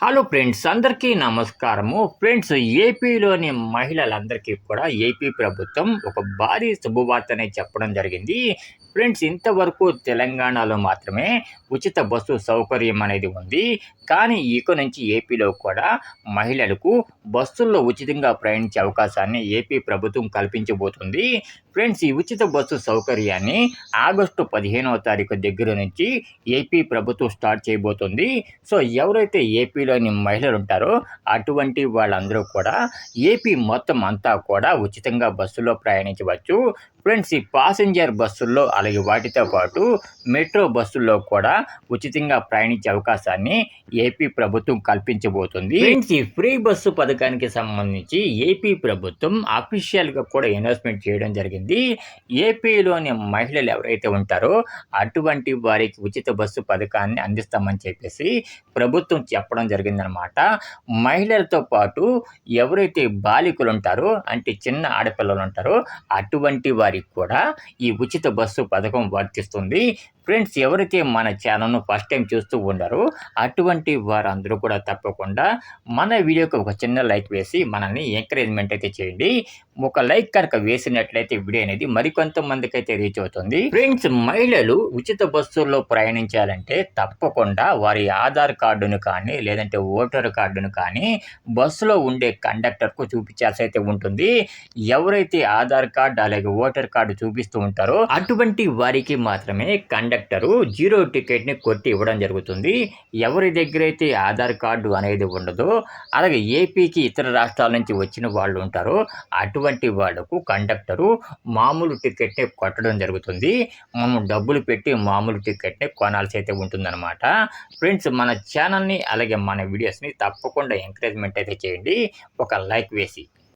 Hello friends అందరికీ నమస్కారము. Friends ఏపీలోని మహిళలందరికీ కూడా ఏపీ ప్రభుత్వం ఒక భారీ శుభవార్తనే చెప్పడం జరిగింది. ఫ్రెండ్స్ ఇంతవరకు తెలంగాణలో మాత్రమే ఉచిత బస్సు సౌకర్యం అనేది ఉంది. కానీ ఇక నుంచి ఏపీలో కూడా మహిళలకు బస్సుల్లో ఉచితంగా ప్రయాణించే అవకాశాన్ని ఏపీ ప్రభుత్వం కల్పించబోతుంది. ఫ్రెండ్స్ ఈ ఉచిత బస్సు సౌకర్యాన్ని ఆగస్టు పదిహేనవ తారీఖు దగ్గర నుంచి ఏపీ ప్రభుత్వం స్టార్ట్ చేయబోతుంది. సో ఎవరైతే ఏపీలోని మహిళలు ఉంటారో అటువంటి వాళ్ళందరూ కూడా ఏపీ మొత్తం అంతా కూడా ఉచితంగా బస్సులో ప్రయాణించవచ్చు. ఫ్రెండ్స్ ఈ పాసింజర్ బస్సుల్లో అలాగే వాటితో పాటు మెట్రో బస్సుల్లో కూడా ఉచితంగా ప్రయాణించే అవకాశాన్ని ఏపీ ప్రభుత్వం కల్పించబోతుంది. ఈ ఫ్రీ బస్సు పథకానికి సంబంధించి ఏపీ ప్రభుత్వం అఫీషియల్గా కూడా అనౌన్స్మెంట్ చేయడం జరిగింది. ఏపీలోని మహిళలు ఎవరైతే ఉంటారో అటువంటి వారికి ఉచిత బస్సు పథకాన్ని అందిస్తామని చెప్పేసి ప్రభుత్వం చెప్పడం జరిగిందనమాట మహిళలతో పాటు ఎవరైతే బాలికలు ఉంటారో అంటే చిన్న ఆడపిల్లలు ఉంటారో అటువంటి వారికి కూడా ఈ ఉచిత బస్సు పథకం వర్తిస్తుంది. ఫ్రెండ్స్ ఎవరైతే మన ఛానల్ను ఫస్ట్ టైం చూస్తూ ఉన్నారో అటువంటి వారందరూ కూడా తప్పకుండా మన వీడియోకి ఒక చిన్న లైక్ వేసి మనల్ని ఎంకరేజ్మెంట్ అయితే చేయండి. ఒక లైక్ కనుక వేసినట్లయితే వీడియో అనేది మరికొంతమందికి అయితే రీచ్ అవుతుంది. ఫ్రెండ్స్ మహిళలు ఉచిత బస్సుల్లో ప్రయాణించాలంటే తప్పకుండా వారి ఆధార్ కార్డును కానీ లేదంటే ఓటర్ కార్డును కానీ బస్సులో ఉండే కండక్టర్కు చూపించాల్సి అయితే ఉంటుంది. ఎవరైతే ఆధార్ కార్డు అలాగే ఓటర్ కార్డు చూపిస్తూ ఉంటారో అటువంటి వారికి మాత్రమే కండక్టరు జీరో టికెట్ని కొట్టి ఇవ్వడం జరుగుతుంది. ఎవరి దగ్గర అయితే ఆధార్ కార్డు అనేది ఉండదో అలాగే ఏపీకి ఇతర రాష్ట్రాల నుంచి వచ్చిన వాళ్ళు ఉంటారో అటువంటి వాళ్ళకు కండక్టరు మామూలు టికెట్ని కొట్టడం జరుగుతుంది. మనం డబ్బులు పెట్టి మామూలు టికెట్ని కొనాల్సి అయితే ఉంటుందన్నమాట. ఫ్రెండ్స్ మన ఛానల్ని అలాగే మన వీడియోస్ని తప్పకుండా ఎంకరేజ్మెంట్ అయితే చేయండి. ఒక లైక్ వేసి.